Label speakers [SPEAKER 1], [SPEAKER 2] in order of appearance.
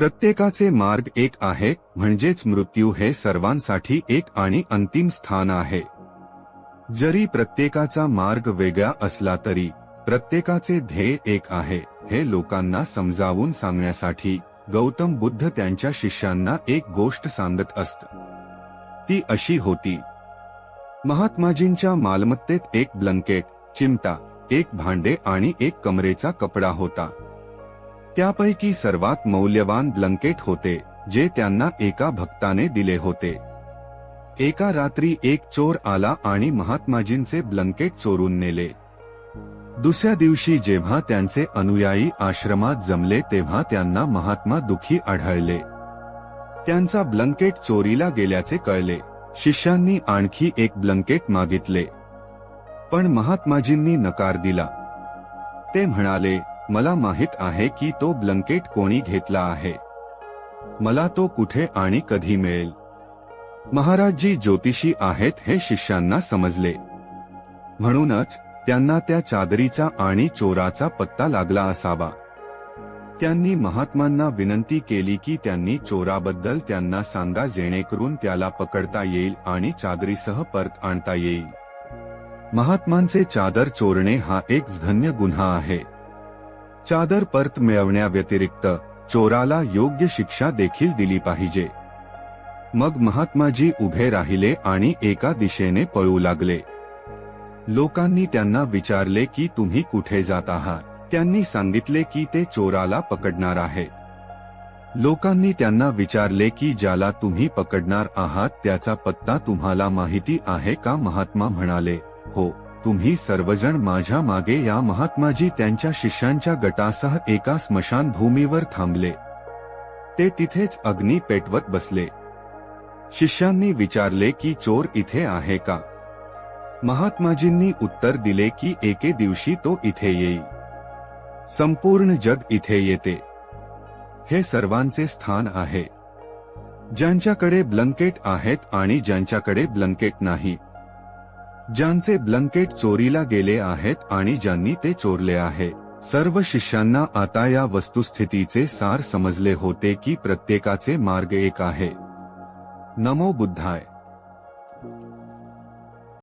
[SPEAKER 1] प्रत्येकाचे मार्ग एक आहे म्हणजेच मृत्यू हे सर्वांसाठी एक आणि अंतिम स्थान आहे. जरी प्रत्येकाचा मार्ग वेगळा असला तरी प्रत्येकाचे ध्येय एक आहे हे लोकांना समजावून सांगण्यासाठी गौतम बुद्ध त्यांच्या शिष्यांना एक गोष्ट सांगत असत. ती अशी होती. महात्माजींच्या मालमत्तेत एक ब्लंकेट चिमटा एक भांडे आणि एक कमरेचा कपडा होता. त्यापैकी सर्वात मौल्यवान ब्लंकेट होते जे त्यांना एका भक्ताने दिले होते. एका रात्री एक चोर आला आणि महात्माजींचे ब्लंकेट चोरून नेले. दुसऱ्या दिवशी जेव्हा त्यांचे अनुयायी आश्रमात जमले तेव्हा त्यांना महात्मा दुखी आढळले. त्यांचा ब्लंकेट चोरीला गेल्याचे कळले. शिष्यांनी आणखी एक ब्लंकेट मागितले. पण महात्माजींनी नकार दिला. ते म्हणाले मला माहीत आहे की तो ब्लंकेट कोणी घेतला आहे. मला तो कुठे आणि कधी मिळेल? महाराजजी ज्योतिषी आहेत हे शिष्यांना समजले. म्हणूनच त्यांना त्या चादरीचा आणि चोराचा पत्ता लागला असावा. त्यांनी महात्मांना विनंती केली की त्यांनी चोराबद्दल त्यांना सांगा जेणेकरून त्याला पकडता येईल आणि चादरीसह परत आणता येईल. महात्मांचे चादर चोरणे हा एक धन्य गुन्हा आहे. चादर परत मिळवण्याव्यतिरिक्त चोराला योग्य शिक्षा देखील दिली पाहिजे. मग महात्माजी उभे राहिले आणि एका दिशेने पळू लागले. लोकांनी त्यांना विचारले की तुम्ही कुठे जात आहात? त्यांनी सांगितले की ते चोराला पकडणार आहे लोकांनी त्यांना विचारले की ज्याला तुम्ही पकडणार आहात त्याचा पत्ता तुम्हाला माहिती आहे का? महात्मा म्हणाले हो. तुम्ही सर्वजण माझ्या मागे या महात्माजी त्यांच्या शिष्यांच्या गटासह एका स्मशानभूमीवर थांबले. ते तिथेच अग्नी पेटवत बसले. शिष्यांनी विचारले की चोर इथे आहे का? महात्माजींनी उत्तर दिले की एके दिवशी तो इथे येईल संपूर्ण जग इथे येते. हे सर्वांचे स्थान आहे. ज्यांच्याकडे ब्लंकेट आहेत आणि ज्यांच्याकडे ब्लंकेट नाही. ज्यांचे ब्लंकेट चोरीला गेले आहेत आणि ज्यांनी ते चोरले आहे. सर्व शिष्यांना आता या वस्तुस्थितीचे सार समजले होते की प्रत्येकाचे मार्ग एक आहे. नमो बुद्धाय.